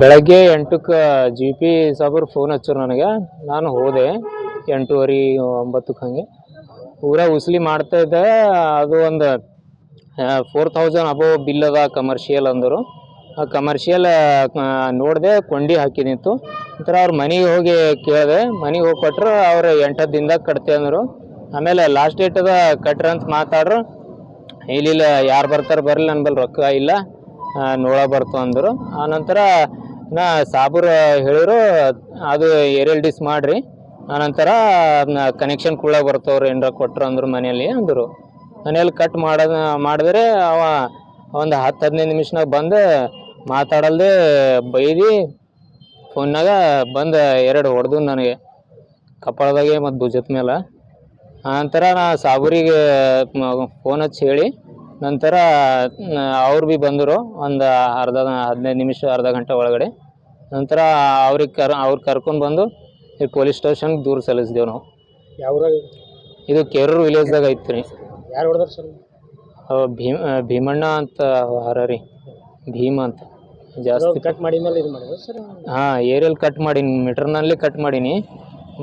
ಬೆಳಗ್ಗೆ ಎಂಟಕ್ಕೆ G P ಸಾಬ್ರು ಫೋನ್ ಹಚ್ಚರು ನನಗೆ. ನಾನು ಹೋದೆ ಎಂಟೂವರೆ ಒಂಬತ್ತಕ್ಕೆ ಹಾಗೆ. ಪೂರಾ ಉಸ್ಲಿ ಮಾಡ್ತಾ ಇದ್ದೆ, ಅದು ಒಂದು ಫೋರ್ ತೌಸಂಡ್ ಅಬೋ ಬಿಲ್ ಅದ ಕಮರ್ಷಿಯಲ್ ಅಂದರು. ಆ ಕಮರ್ಷಿಯಲ್ ನೋಡಿದೆ ಕೊಂಡಿ ಹಾಕಿದಿತ್ತು ಒಂಥರ ಅವ್ರ ಮನೆಗೆ ಹೋಗಿ ಕೇಳಿದೆ, ಮನೆಗೆ ಹೋಗಿ ಕೊಟ್ಟರು ಅವ್ರು ಎಂಟು ಹತ್ತು ದಿನದಾಗ ಕಟ್ತೆ ಅಂದರು. ಆಮೇಲೆ ಲಾಸ್ಟ್ ಡೇಟ್ ಅದ ಕಟ್ರಿ ಅಂತ ಮಾತಾಡ್ರು. ಇಲ್ಲಿಲ್ಲ ಯಾರು ಬರ್ತಾರೆ ಬರಲಿ ನನ್ನ ಬಲ್ಲಿ ರೊಕ್ಕ ಇಲ್ಲ ನೋಡ ಬರ್ತು ಅಂದರು. ಆನಂತರ ನಾ ಸಾಬೂರ್ ಹೇಳಿರು ಅದು ಏರಿಯಲ್ ಡಿಸ್ ಮಾಡ್ರಿ. ಆನಂತರ ಕನೆಕ್ಷನ್ ಕೂಡ ಬರ್ತವ್ರು ಏನಾರ ಕೊಟ್ರು ಅಂದ್ರು ಮನೆಯಲ್ಲಿ ಅಂದರು. ಮನೆಯಲ್ಲಿ ಕಟ್ ಮಾಡ ಮಾಡಿದ್ರೆ ಅವ ಒಂದು ಹತ್ತು ಹದಿನೈದು ನಿಮಿಷನಾಗ ಬಂದು ಮಾತಾಡಲ್ದೆ ಬೈದು, ಫೋನ್ನಾಗ ಬಂದು ಎರಡು ಹೊಡೆದು ನನಗೆ. ಕಪಾಳದಾಗೆ ಮತ್ತು ಭುಜದ ಮೇಲೆ. ಆನಂತರ ನಾ ಸಾಬೂರಿಗೆ ಫೋನ್ ಹಚ್ಚಿ ಹೇಳಿ ನಂತರ ಅವ್ರು ಭೀ ಬಂದರು ಒಂದು ಅರ್ಧ ಹದಿನೈದು ನಿಮಿಷ ಅರ್ಧ ಗಂಟೆ ಒಳಗಡೆ. ನಂತರ ಅವ್ರಿಗೆ ಕರ್ ಅವ್ರು ಕರ್ಕೊಂಡು ಬಂದು ಈ ಪೊಲೀಸ್ ಸ್ಟೇಷನ್ಗೆ ದೂರು ಸಲ್ಲಿಸಿದೆವು ನಾವು. ಯಾವ ಇದು ಕೇರೂರು ವಿಲೇಜ್ದಾಗ ಐತಿ ರೀ. ಯಾರು ಹೊಡೆದ್ರು ಸರ್? ಭೀಮ್ ಭೀಮಣ್ಣ ಅಂತ ಹರ ರೀ. ಭೀಮ ಅಂತ. ಜಾಸ್ತಿ ಕಟ್ ಮಾಡಿದ ಮೇಲೆ ಇದು ಮಾಡಿದ್ರು ಸರ್? ಹಾಂ ಏರಿಯಲ್ ಕಟ್ ಮಾಡೀನಿ ಮೀಟರ್ನಲ್ಲಿ ಕಟ್ ಮಾಡೀನಿ.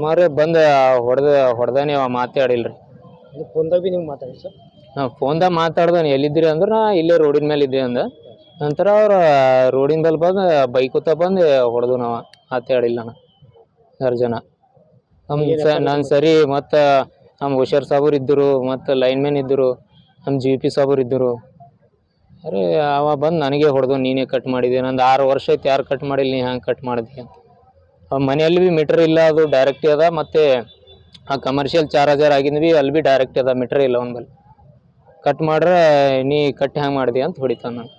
ಮಾರೇ ಬಂದು ಹೊಡೆದ ಹೊಡೆದಾನೆ ಮಾತಾಡಿಲ್ಲ ರೀ ಫೋನ್ದಾಗ ಭೀ ನೀವು ಮಾತಾಡಿ ಸರ್? ಹಾಂ ಫೋನ್ದಾಗ ಮಾತಾಡ್ದೆ ಎಲ್ಲಿದ್ದೀರಿ ಅಂದ್ರೆ ನಾ ಇಲ್ಲೇ ರೋಡಿನ ಮೇಲೆ ಇದ್ದೆ ಅಂದ. ನಂತರ ಅವ್ರು ರೋಡಿನ ಮೇಲೆ ಬಂದು ಬೈಕುತ್ತ ಬಂದು ಹೊಡೆದು ನಾವು. ಮಾತಾಡಿಲ್ಲ ನಾನು ಯಾರು ಜನ. ನಮ್ಮ ಸ ನನ್ನ ಸರಿ ಮತ್ತು ನಮ್ಮ ಹುಷಾರ್ ಸಾಬೂರ್ ಇದ್ದರು ಮತ್ತು ಮ್ಯಾನ್ ಇದ್ದರು ನಮ್ಮ ಜಿ ಪಿ ಸಾಬೂರ್ ಇದ್ದರು. ಅರೆ ಅವ ಬಂದು ನನಗೆ ಹೊಡೆದು ನೀನೇ ಕಟ್ ಮಾಡಿದೆ. ನಂದು ಆರು ವರ್ಷ ಐತೆ ಯಾರು ಕಟ್ ಮಾಡಿಲ್ಲ ನೀ ಹ್ಯಾಂಗೆ ಕಟ್ ಮಾಡಿದೆ ಅಂತ. ಅವ ಮನೆಯಲ್ಲಿ ಭೀ ಮೀಟರ್ ಇಲ್ಲ ಅದು ಡೈರೆಕ್ಟ್ ಅದ ಮತ್ತು ಆ ಕಮರ್ಷಿಯಲ್ ಚಾರ್ಜರ್ ಹಜಾರ್ ಬಿ ಭೀ ಅಲ್ಲಿ ಭೀ ಡೈರೆಕ್ಟ್ ಅದ ಮೀಟರ್ ಇಲ್ಲ ಅವ್ನ ಬಲ್ಲಿ. ಕಟ್ ಮಾಡ್ರೆ ನೀ ಕಟ್ ಹ್ಯಾಂಗೆ ಮಾಡಿದೆ ಅಂತ ಹೊಡಿತಾನೆ.